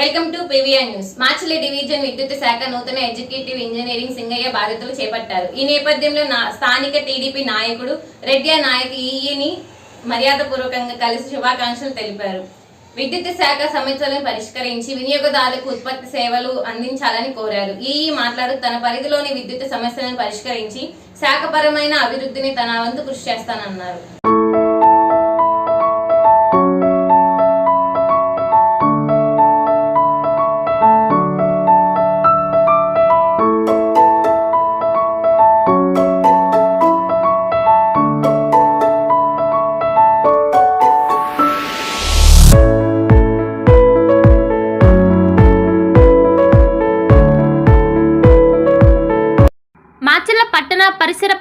Welcome to PVR news. Macherla division విద్యుత్ శాఖ నూతన ఎగ్జిక్యూటివ్ ఇంజనీరింగ్ సింగయ్య బాధ్యతలు చేపట్టారు. ఈ నేపథ్యంలో నా స్థానిక టీడీపీ నాయకుడు రెడ్డి నాయక్ ఈఈని మర్యాదపూర్వకంగా కలిసి శుభాకాంక్షలు తెలిపారు. విద్యుత్ శాఖ సమస్యలను పరిష్కరించి వినియోగదారులకు ఉత్పత్తి సేవలు అందించాలని కోరారు. ఈఈ మాట్లాడుతూ తన పరిధిలోని విద్యుత్ సమస్యలను పరిష్కరించి శాఖపరమైన అభివృద్ధిని తన వంతు కృషి చేస్తానన్నారు.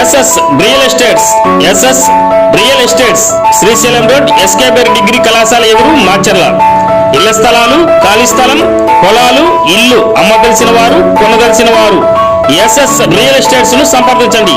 SS real estates SS real estates Srisailam road SKBR degree కళాశాల ఎదురు మాచర్ల. ఇళ్ళ స్థలాలు ఖాళీ స్థలం పొలాలు ఇల్లు అమ్మదలిసిన వారు కొనదలిసిన వారు. ఎస్ఎస్ రియల్ ఎస్టేట్స్ను సంప్రదించండి.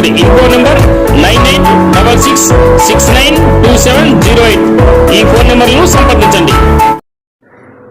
One ఇంకో number nine eight double six six nine two seven zero eight. ఈ ఫోన్ నెంబర్లను సంప్రదించండి.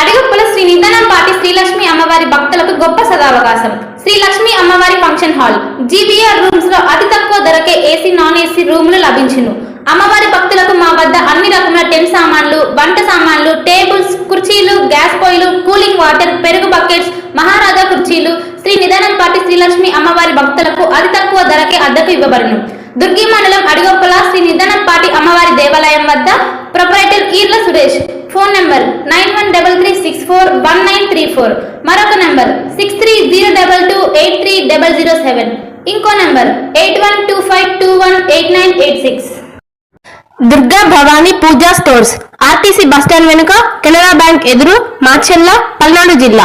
అడుగుప్పుల శ్రీ నిదానంపాటి శ్రీలక్ష్మి అమ్మవారి భక్తులకు గొప్ప సదావకాశం. శ్రీ లక్ష్మి అమ్మవారి ఫంక్షన్ హాల్ జీబీఆర్ రూమ్స్లో అతి తక్కువ ధరకే ఏసీ నాన్ ఏసీ రూములు లభించును అమ్మవారి భక్తులకు మా వద్ద అన్ని రకముల టెన్ సామాన్లు వంట సామాన్లు టేబుల్స్ కుర్చీలు గ్యాస్ పొయ్యిలు కూలింగ్ వాటర్ పెరుగు బకెట్స్ మహారాజా కుర్చీలు శ్రీ నిదానంపాటి శ్రీలక్ష్మి అమ్మవారి భక్తులకు అతి తక్కువ ధరకే అద్దెకు ఇవ్వబడును. దుర్గి మండలం అడిగొప్పల శ్రీ నిదానంపాటి అమ్మవారి దేవాలయం వద్ద proprietor Eerla Suresh. Phone number nine one double three six four one nine three four. మరొక number six three zero double two eight three double zero seven. ఇంకో number eight one two five two one eight nine eight six. Durga Bhavani Pooja stores RTC bus stand వెనుక Canara bank ఎదురు మాచెల్ల పల్నాడు జిల్లా.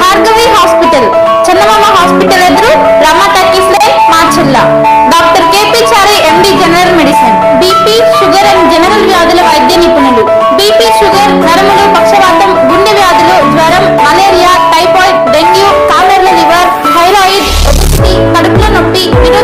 Bhargavi hospital. చందమామ hospital ఎదురు రమా talkies line Macherla. Doctor KP Chari MD general medicine. BP sugar and general వ్యాధుల వైద్య నిపుణులు. BP sugar నరములు పక్షవాతం గుండె వ్యాధులు జ్వరం మలేరియా టైఫాయిడ్ డెంగ్యూ కాలర్ల లివర్ థైరాయిడ్ ఒబిసిటీ కడుపులో నొప్పి విరోచనలు